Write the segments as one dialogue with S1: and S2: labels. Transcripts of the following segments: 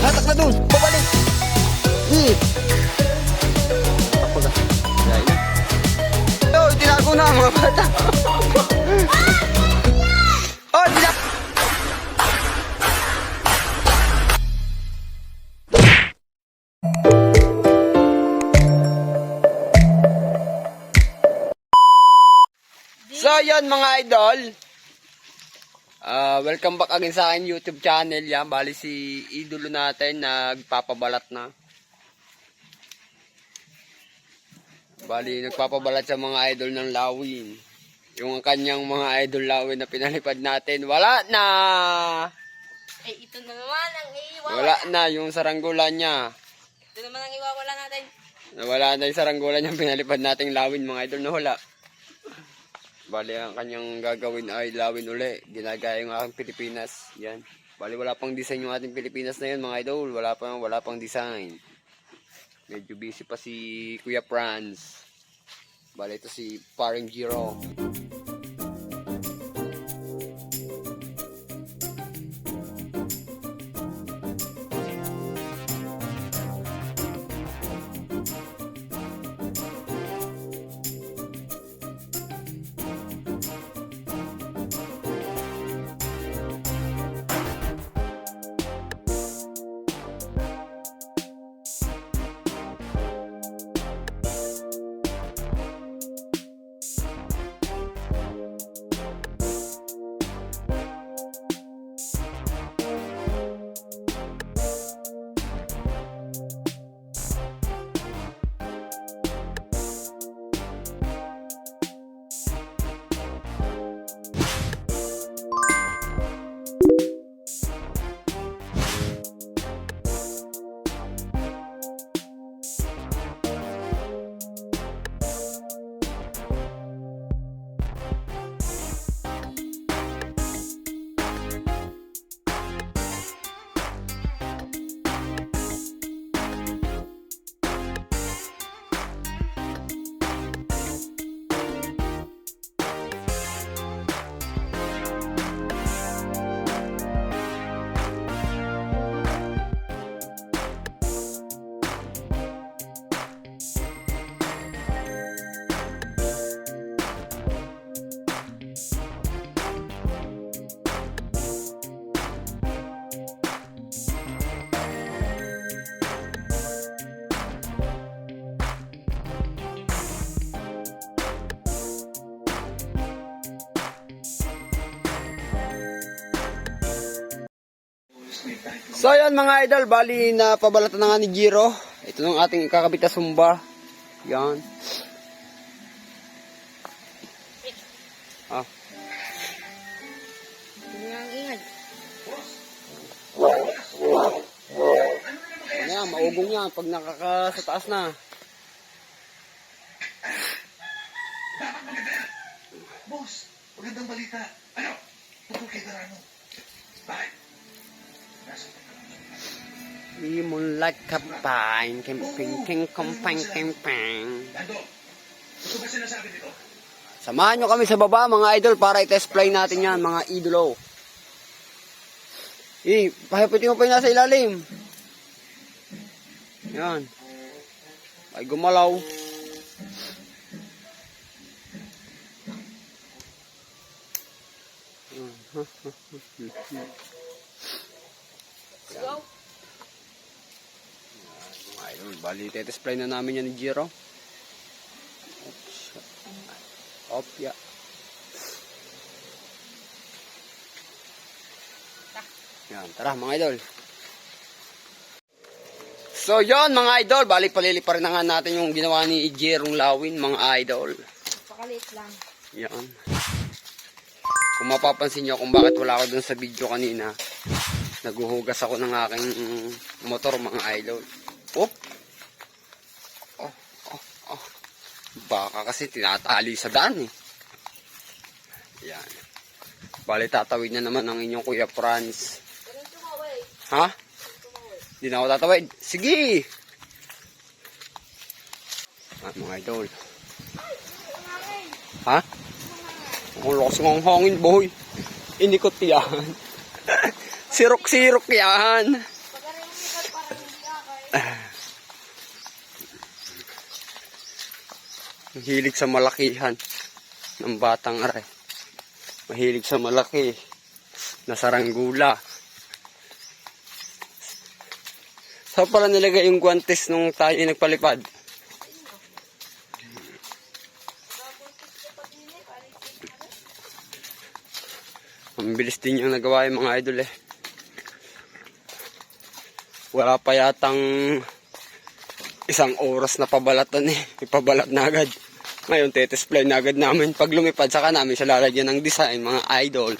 S1: hatak na dun, babalik. Hmm. Ako na. Kaya na. Oh, tinago na mga bata. oh, tinago. So, yun mga idol. Ah, welcome back again sa akin YouTube channel. Yan, bali si idolo natin nagpapabalat na. Bali, nagpapabalat sa mga idol ng lawin. Yung kanyang mga idol lawin na pinalipad natin, wala na!
S2: Eh, ito na naman ang iiwawala.
S1: Wala na yung saranggola niya.
S2: Ito naman ang iwawala natin.
S1: Nawala na yung saranggola niya pinalipad nating lawin mga idol na wala. Bali, ang kanyang gagawin ay lawin uli. Ginagaya yung aking Pilipinas. Yan. Bali, wala pang design yung ating Pilipinas na yun mga idol. Wala pang, wala pang design. Medyo busy pa si Kuya Franz. Bali, ito si Paring Giro. So yan mga idol, bali na pabalatan na nga ni Giro. Ito ng ating kakabit na sumba. Yan. Ah, ano yan, maugong yan pag nakaka sa taas na.
S3: Boss, magandang balita. Ano? Tungkol kay Garano. Bakit? Nasa
S1: We moonlight kapain, kemping, king, kumpang, kempang. Samahan nyo kami sa baba mga idol para i-test fly natin yan mga idolo. Eh, pahiputin mo pa yung nasa ilalim. Yan. Ay gumalaw.
S2: Go.
S1: Idol, bali fly na namin yan ni Jiro. Opya. Yan, tara mga idol. So yon mga idol, balik palili pa rin na nga natin yung ginawa ni Jerong Lawin mga idol.
S2: Pakaliit lang.
S1: Yan. Kung mapapansin nyo kung bakit wala ako dun sa video kanina, naguhugas ako ng aking motor mga idol. Oh! Oh, oh, oh. Baka kasi tinatali sa daan eh. Yan. Bali tatawid na naman ang inyong Kuya Franz. Ha? Hindi na ako tatawid. Sige! Ah, mga idol. Ha? Ang lakas ng hangin, boy. Inikot yan. Sirok-sirok yan.
S2: Pag ano yung mikat, parang hindi akay.
S1: Mahilig sa malakihan ng batang aray. Mahilig sa malaki na saranggula. Saan pala nilagay yung guantes nung tayo nagpalipad? Ang bilis din yung nagawa yung mga idol eh. Wala pa yatang isang oras na pabalatan eh. Ipabalat na agad. Ngayon, tetesplay na agad namin. Pag lumipad, saka namin siya lalagyan ng design, mga idol.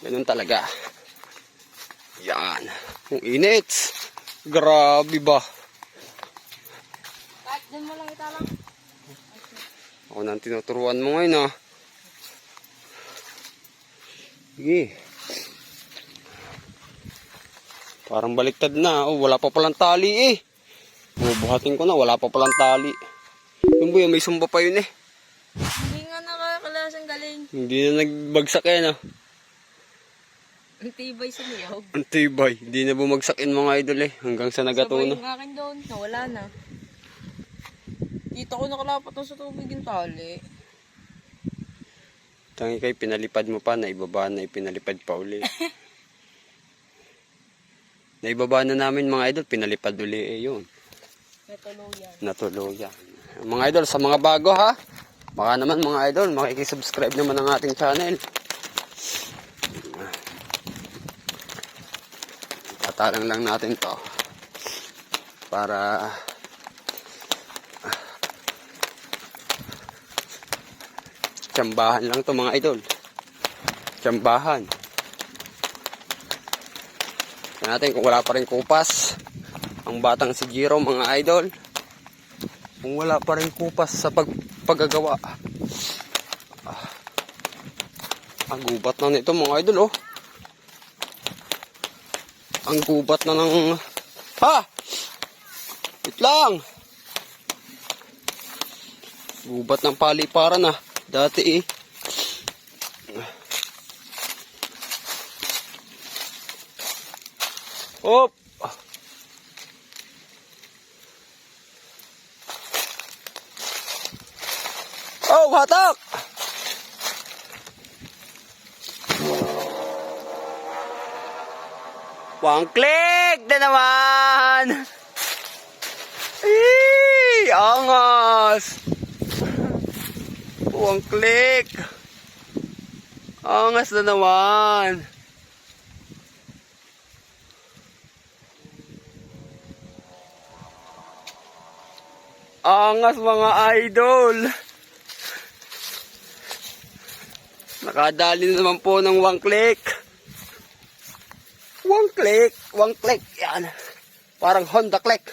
S1: Ganun talaga. Yan. Kung init. Grabe ba?
S2: Kahit dun mo lang italang.
S1: Ako nang tinuturuan mo ngayon ah. Sige. Parang baliktad na. Oh, wala pa palang tali eh. Bubuhatin ko na, wala pa palang tali. Yung buya, may sumba pa yun eh.
S2: Hindi nga nakakalasang galing.
S1: Hindi na nagbagsak yan ah.
S2: Ang tibay sa niyog.
S1: Ang tibay. Hindi na bumagsak yun mga idol eh. Hanggang sa
S2: Sabay
S1: nagatuno.
S2: yung akin doon. Nawala na. Kita ko nakalapat na sa tubig yung tali.
S1: Tangi kay pinalipad mo pa, naibaba na ipinalipad pa uli. naibaba na namin mga idol, pinalipad uli eh yun.
S2: May tuluyan.
S1: Natuluyan. Mga idol, sa mga bago ha, baka naman mga idol, makikisubscribe naman ang ating channel. Tatalang lang natin to. Para Tsambahan lang to mga idol. Tsambahan. Tingnan natin kung wala pa rin kupas. Ang batang si Jiro mga idol. Kung wala pa rin kupas sa pag paggagawa. Ah. Ang gubat na nito mga idol oh. Ang gubat na ng... Ha! Wait lang! Gubat ng paliparan ah. Dati eh. Op! Oh, hatak! One click na naman! Ay, angas! One click! Angas na naman! Angas mga idol! Nakadali na naman po ng one click. One click, one click. Yan. Parang Honda click.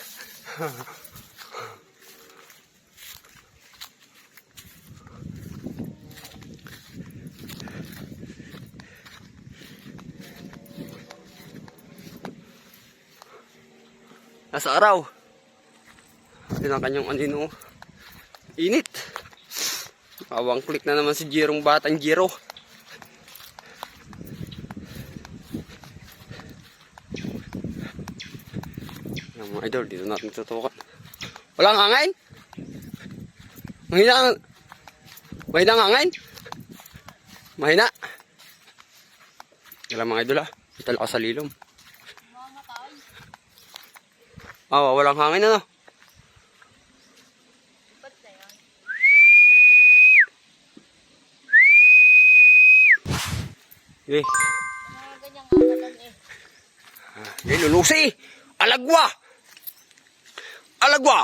S1: Nasa araw. Yun ang kanyang anino. Init. Awang click na naman si Jirong Batang Jiro. Mga idol, dito natin tutukan. Walang hangin? Mahina ang... Mahina ang hangin? Mahina? Wala mga idol ah. Lang ako sa lilom.
S2: Mamatay.
S1: Ah, walang hangin ano? Eh,
S2: Mga ganyang angatan eh.
S1: eh lulusi! Alagwa! Alagwa!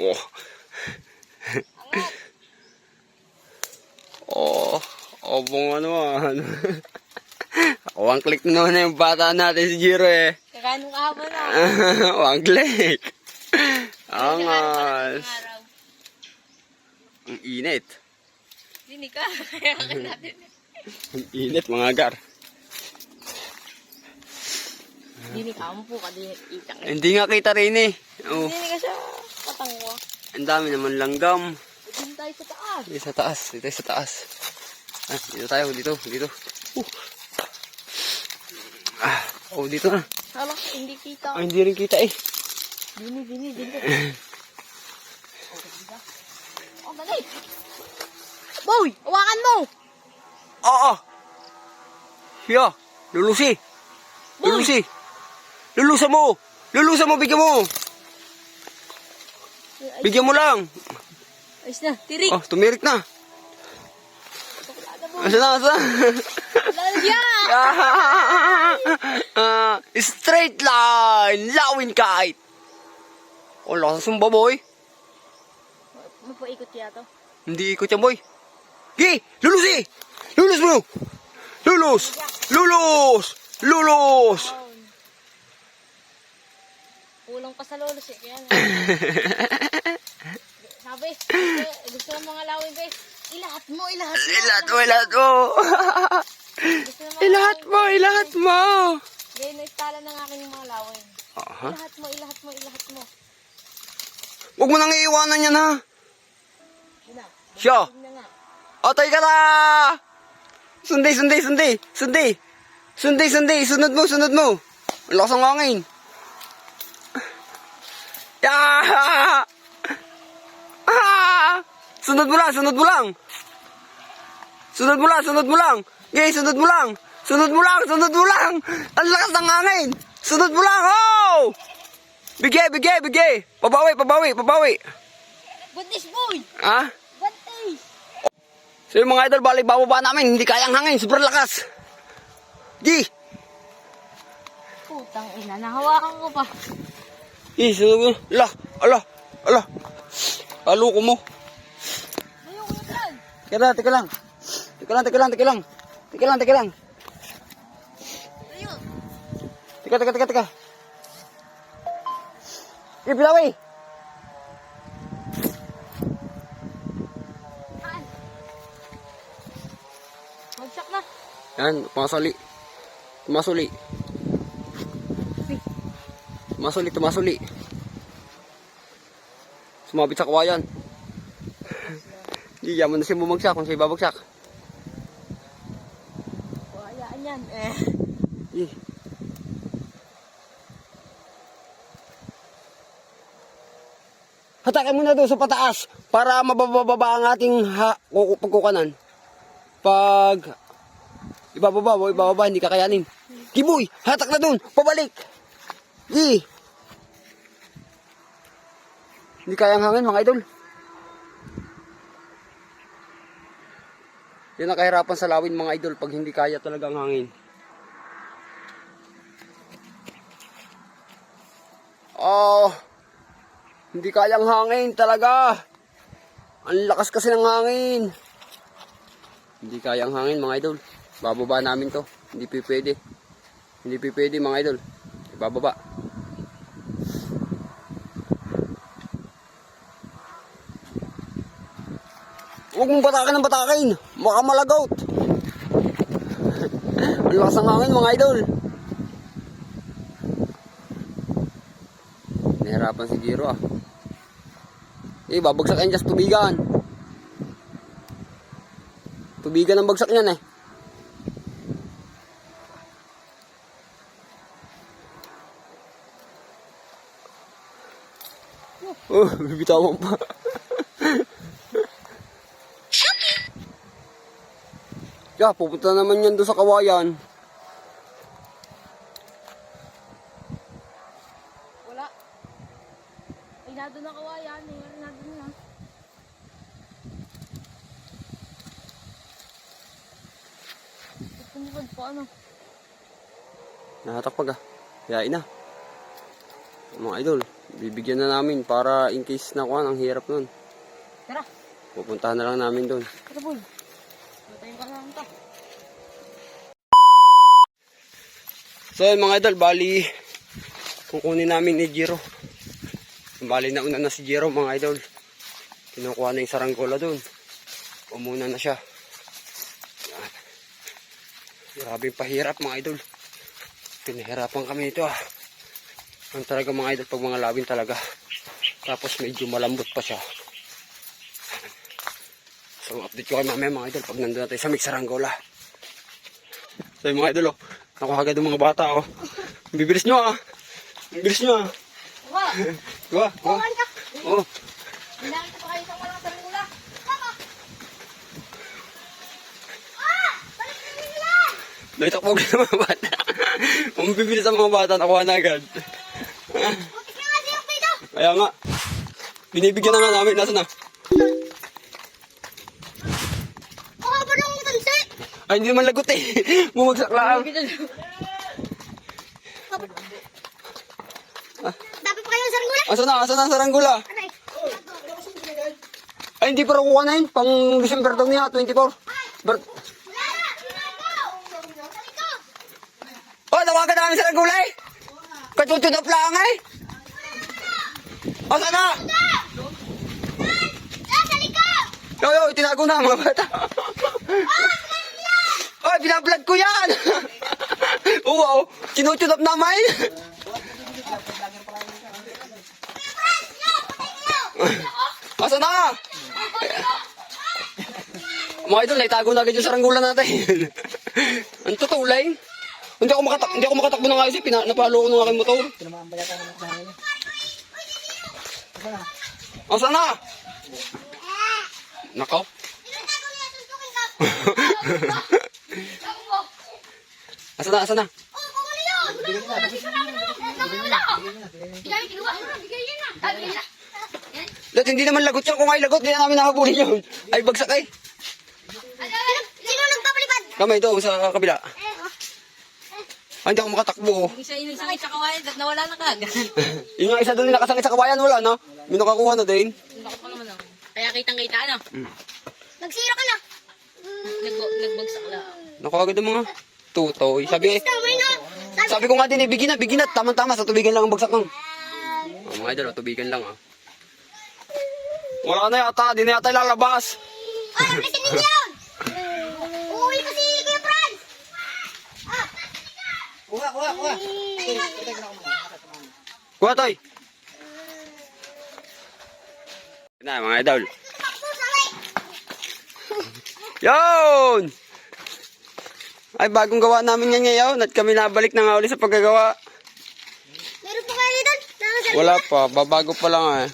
S1: Oh. Oh, obong ano ano. One click na na yung bata natin si Jiro eh.
S2: Kakanong kahapon na.
S1: One click.
S2: Angas.
S1: Angas. Ang init.
S2: Dinig ka. Kaya ka natin.
S1: Ang init mga gar.
S2: Dinig ka. Ampo ka. Dinig itang eh.
S1: Hindi nga kita rin eh. Oh,
S2: Dinig ka siya. Patangwa.
S1: ang dami naman langgam.
S2: Dinig tayo sa taas.
S1: Dito sa taas, dito sa taas. Ah, dito tayo, dito, dito. Uh. Oh, dito na.
S2: Hala, hindi kita.
S1: Ay, hindi rin kita eh.
S2: Dini, dini, dini. Oh, dali. Boy, hawakan mo.
S1: Oo. Siya. Lulusi. Lulusi. Lulusa mo. Lulusa mo, bigyan mo. Bigyan mo lang.
S2: ayos na. Tirik.
S1: Oh, tumirik na. Asa na, asa na?
S2: Siya.
S1: Ah, straight line. Lawin kahit. Oh, lakas sumba, boy.
S2: Mapaikot kaya to.
S1: Hindi ikot yan, boy. Gi! Lulusi! Lulus mo! Lulus! Lulus! Lulus!
S2: Down. Kulang pa sa lolos eh. Kaya. Sabi, gusto ng mga lawin ba Ilahat mo, ilahat mo.
S1: Ilat mo, ilat mo. Ilahat mo, ilahat mo.
S2: Ngayon, naistala ng aking mga lawin.
S1: Aha.
S2: Ilahat mo, ilahat mo, ilahat mo.
S1: Huwag mo nang iiwanan yan, ha?
S2: Na.
S1: Siya.
S2: Na.
S1: Atay ka na! Sunday, sunday, sunday. Sunday. Sunday, sunday. Sunod mo, sunod mo. Ang lakas ng hangin. Yeah! Ah! Sunod mo lang, sunod mo lang. Sunod mo lang, sunod mo lang. Yay, sunod mo lang. Sunod mo lang, sunod mo lang. Ang lakas ng hangin. Sunod mo lang, ho! Bigay, bigay, bigay. Pabawi, pabawi, pabawi.
S2: Buntis, boy!
S1: Ha?
S2: Buntis!
S1: So yung mga idol, balik bababa namin, hindi kayang hangin, sobrang lakas. Di!
S2: Putang ina, nahawakan ko pa.
S1: Di, sunod mo. Ala, ala, ala. Halo ko mo.
S2: Ayoko na yan.
S1: Teka lang, teka lang. Teka lang, teka lang, teka lang. Teka lang, teka lang.
S2: Ayun.
S1: Teka, teka, teka, teka. Ipilawi!
S2: Saan? Magsak na.
S1: Yan, tumasuli. Tumasuli. Tumasuli, tumasuli. Sumabit sa kawayan. Hindi, yaman na siya bumagsak kung siya babagsak.
S2: Hayaan yan. Eh.
S1: Eh. Hatakin mo na doon sa pataas para mabababa ang ating ha pagkukanan. Pag ibababa mo, ibababa, hindi kakayanin. Kiboy, hatak na doon, pabalik. Gi. Hindi kayang hangin mga idol. Yan ang kahirapan sa lawin mga idol pag hindi kaya talagang hangin. Oh, hindi kayang hangin talaga. Ang lakas kasi ng hangin. Hindi kayang hangin mga idol. Bababa namin to. Hindi pwede. Hindi pwede mga idol. Ibababa. Huwag mong batakin ng batakin. Baka malagout. Ang hangin mga idol. Nahirapan si Giro ah. Eh, babagsak yan just tubigan. Tubigan ang bagsak niyan eh. Oh, bibitawan pa. Ya, pupunta naman yan doon sa kawayan.
S2: Wala. Ay, nado na kawayan. Eh. Nado na. Tumukod pa ano.
S1: Nakatakpag ah. Yain na. Mga idol, bibigyan na namin para in case na kuhan, ang hirap nun.
S2: Tara.
S1: Pupuntahan na lang namin doon.
S2: Tara, boy. Matayin ka lang ito.
S1: So mga idol, bali kukunin namin ni Jiro. Bali na una na si Jiro mga idol. Kinukuha na yung saranggola doon. Umuna na siya. Yan. Grabe yung pahirap mga idol. Pinahirapan kami ito ah. Ang talaga mga idol pag mga lawin talaga. Tapos medyo malambot pa siya. So update ko kayo mamaya mga idol pag nandun natin sa Mixarangola. So yung mga idol oh. Nakuha agad ng mga bata oh. Bibilis nyo ah. Bibilis nyo ah.
S2: Kuha.
S1: Kuha, kuha.
S2: Kuha ka.
S1: Oo.
S2: Hinahit pa kayo isang walang sarangula. Tama. Ah! Balik na nila!
S1: Naitakbo ka ng mga bata. Kung bibilis ang mga bata, nakuha na agad. Kaya nga. Binibigyan na nga namin. Nasaan na?
S2: Kuha ba ng tansi?
S1: Ay, hindi naman lagot eh. Bumagsak lang.
S2: Dapat pa kayo ng sarangula?
S1: Asa na? Asa na ang saranggula? Ay, hindi pa na yun. Pang December daw niya, 24. Ber
S2: Wala na! Wala na! Dito!
S1: oh, tawagan namin saranggula eh. Katutunop lang eh. Asa na?
S2: Ah!
S1: Yo, yo, tinago na mga bata. Binablog ko yan. Wow. Tinutunop namin. Asa na? Mga idol, naitago na agad yung saranggulan natin. Ang tutulay. Hindi ako makatak hindi ako makatakbo ng ayos eh. Pina napalo ko ng aking motor. Asa na? Nakaw. Asa na, asa na?
S2: Yun? Yun.
S1: Dahil hindi naman lagot yan. Kung ay lagot, hindi na namin nakabulin yun. Ay, bagsak ay.
S2: Sino nagpapalipad?
S1: Kamay ito, sa kabila. Ay, hindi ako makatakbo.
S4: Isa inisangit sa kawayan at nawala na kagad.
S1: Yung nga isa doon yung nakasangit sa kabayan, wala na. May nakakuha na din.
S4: Lako pa naman ako. Kaya kitang-kita ano.
S2: Nagsira ka na.
S4: Nag nagbagsak lang.
S1: Nakakagad ang mga tutoy. Sabi.
S2: Sabi,
S1: sabi ko nga din, eh, bigyan na, bigyan na. Tama-tama, sa tubigan lang ang bagsak ng. Oh, mga idol, oh, tubigan lang ah. Wala na yata, di na yata lalabas.
S2: oh, naglisin ninyo yun. Uuwi pa si Kuya Franz. Ah,
S5: Kuha, kuha, kuha.
S1: Kuha, Toy. Na, mga idol. Yon! Ay, bagong gawa namin yan ngayon at kami nabalik na nga uli sa paggagawa.
S2: Meron pa kayo dito?
S1: Wala pa, babago pa lang ah.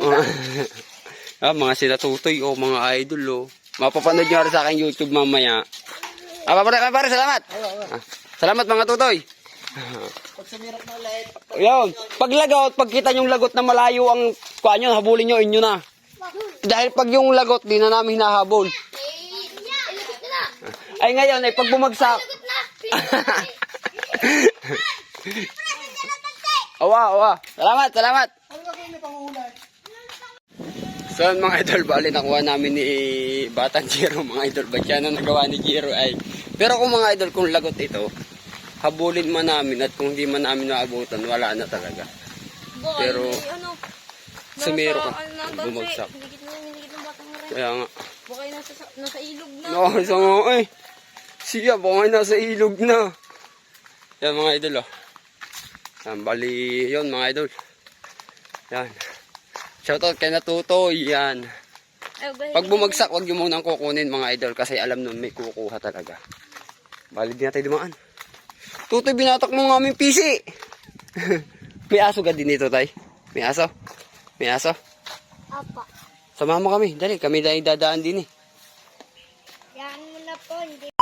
S1: ah, mga sila tutoy o mga idol oh. Mapapanood nyo rin sa aking YouTube mamaya. Ah, pare, pare, salamat. Ah, salamat mga tutoy.
S5: Pag sumirap na ulit,
S1: Yun, pag lagot, pag kita yung lagot na malayo ang kuha nyo, habulin nyo, inyo na. Dahil pag yung lagot, di na namin hinahabol.
S2: Eh, niya. Ilagot na na.
S1: Ay ngayon, ay pag bumagsak. Awa, awa. Salamat, salamat. So yun, mga idol, bali nakuha namin ni Batang Jiro mga idol. Ba't yan ang nagawa ni Jiro ay. Pero kung mga idol, kung lagot ito, habulin man namin at kung hindi man namin naabutan, wala na talaga. Pero,
S4: ano,
S1: sumero ka,
S4: ano,
S1: bumagsak. Kaya nga,
S4: Baka nasa, nasa ilog na.
S1: no, isa nga eh. Siya, baka nga nasa ilog na. Yan mga idol, oh. Yan, bali, yun mga idol. Yan. Shoutout kay Natutoy, yan. Pag bumagsak, wag yung munang kukunin mga idol kasi alam nun may kukuha talaga. Bali din natin dumaan. Tutoy, binatak mo ng aming PC. may aso ka din dito, tay. May aso. May aso.
S2: Apa.
S1: Samahan mo kami. Dali, kami dahil dadaan din eh.
S2: Yan mo na po. Hindi.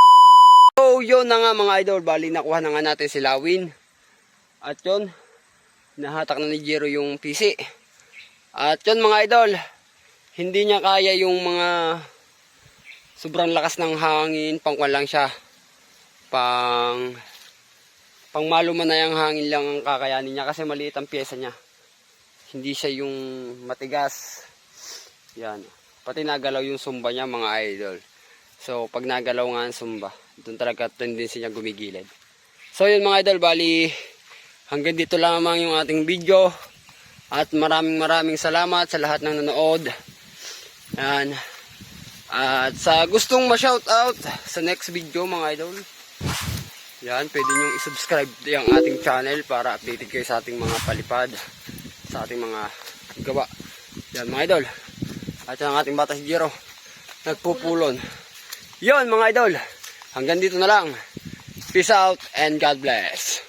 S1: So, yun na nga mga idol. Bali, nakuha na nga natin si Lawin. At yun, nahatak na ni Jero yung PC. At yun mga idol, hindi niya kaya yung mga sobrang lakas ng hangin. Pangkwan lang siya. Pang pang maluman na yung hangin lang ang kakayanin niya kasi maliit ang pyesa niya. Hindi siya yung matigas. Yan. Pati nagalaw yung sumba niya mga idol. So, pag nagalaw nga ang sumba, doon talaga tendency niya gumigilid. So, yun mga idol, bali, hanggang dito lamang yung ating video. At maraming maraming salamat sa lahat ng nanood. Yan. At sa gustong ma-shoutout sa next video mga idol, yan, pwede nyo i-subscribe yung ating channel para updated kayo sa ating mga palipad, sa ating mga gawa. Yan mga idol. At ang ating bata si Jiro, nagpupulon. Yon mga idol, hanggang dito na lang. Peace out and God bless.